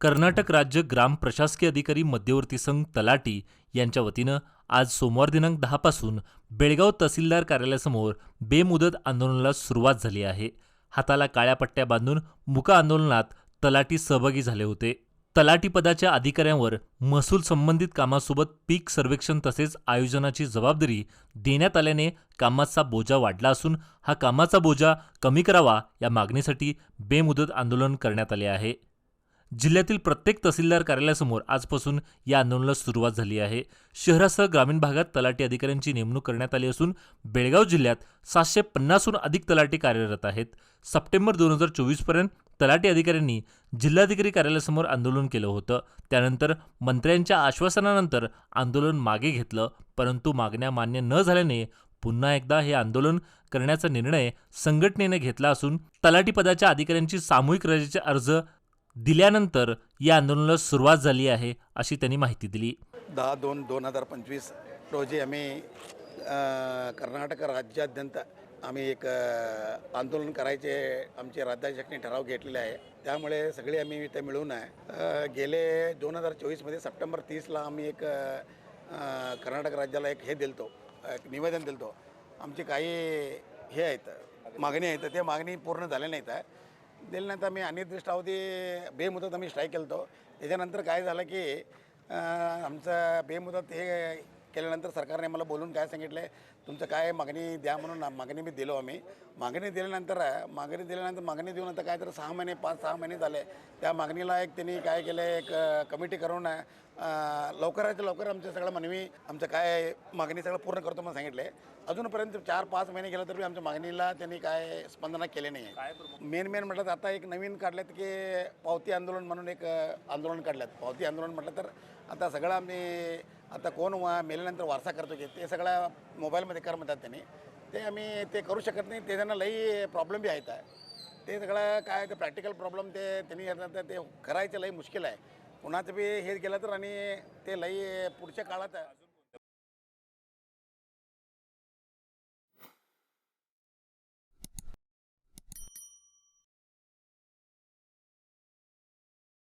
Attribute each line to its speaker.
Speaker 1: कर्नाटक राज्य ग्राम प्रशासकीय अधिकारी मध्यवर्ती संघ तलाटी यांच्या वतीनं आज सोमवार दिनांक दहापासून बेळगाव तहसीलदार कार्यालयासमोर बेमुदत आंदोलनाला सुरुवात झाली आहे. हाताला काळ्या पट्ट्या बांधून मुका आंदोलनात तलाटी सहभागी झाले होते. तलाटी पदाच्या अधिकाऱ्यांवर महसूल संबंधित कामासोबत पीक सर्वेक्षण तसेच आयोजनाची जबाबदारी देण्यात आल्याने कामाचा बोजा वाढला असून हा कामाचा बोजा कमी करावा या मागणीसाठी बेमुदत आंदोलन करण्यात आले आहे. जिल्ह्यातील प्रत्येक तहसीलदार कार्यालयासमोर आजपासून या आंदोलनाला सुरुवात झाली आहे. शहरासह ग्रामीण भागात तलाठी अधिकाऱ्यांची नेमणूक करण्यात आली असून बेळगाव जिल्ह्यात सातशे पन्नासहून अधिक तलाठी कार्यरत आहेत. सप्टेंबर दोन हजार चोवीसपर्यंत तलाठी अधिकाऱ्यांनी जिल्हाधिकारी कार्यालयासमोर आंदोलन केलं होतं. त्यानंतर मंत्र्यांच्या आश्वासनानंतर आंदोलन मागे घेतलं परंतु मागण्या मान्य न झाल्याने पुन्हा एकदा हे आंदोलन करण्याचा निर्णय संघटनेने घेतला असून तलाठी पदाच्या अधिकाऱ्यांची सामूहिक रजेचे अर्ज दिल्यानंतर या आंदोलनाला सुरुवात झाली आहे अशी त्यांनी माहिती दिली.
Speaker 2: दहा दोन दोन हजार पंचवीस रोजी आम्ही कर्नाटक राज्याद्यंत आम्ही एक आंदोलन करायचे आमचे राज्याध्यक्षांनी ठराव घेतलेले आहे. त्यामुळे सगळे आम्ही इथे मिळून आहे. गेले दोन हजार चोवीसमध्ये सप्टेंबर तीसला आम्ही एक कर्नाटक राज्याला एक हे दिलतो एक निवेदन दिलतो. आमचे काही हे आहेत मागणी आहेत ते मागणी पूर्ण झाल्या नाहीत. आहे दिल्यानंतर आम्ही अनिर्दिष्टावधी बेमुदत आम्ही स्ट्राईक केलं होतो त्याच्यानंतर काय झालं की आमचं बेमुदत हे केल्यानंतर सरकारने मला बोलून काय सांगितलं तुमचं काय मागणी द्या म्हणून मागणी मी दिलो आम्ही. मागणी दिल्यानंतर मागणी दिल्यानंतर मागणी देऊन आता काय तर सहा महिने पाच सहा महिने झाले. त्या मागणीला एक त्यांनी काय केलं एक कमिटी करून लवकरात लवकर आमचं सगळं मनवी आमचं काय मागणी सगळं पूर्ण करतो म्हणून सांगितले अजूनपर्यंत चार पाच महिने गेलं तरी आमच्या मागणीला त्यांनी काय स्पंदना केले नाही आहे मेन मेन म्हटलं तर आता एक नवीन काढल्यात की पावती आंदोलन म्हणून एक आंदोलन काढल्यात. पावती आंदोलन म्हटलं तर आता सगळं आम्ही आता कोण वा मेल्यानंतर वारसा करतो की ते सगळं मोबाईलमध्ये कर म्हणतात त्यांनी. ते आम्ही ते करू शकत नाही. ते त्यांना लई प्रॉब्लेम बी आहेत. ते सगळं काय ते प्रॅक्टिकल प्रॉब्लेम ते त्यांनी येतात. ते करायचं लई मुश्किल आहे. कुणाचं बी हे गेलं तर आणि ते लई पुढच्या काळात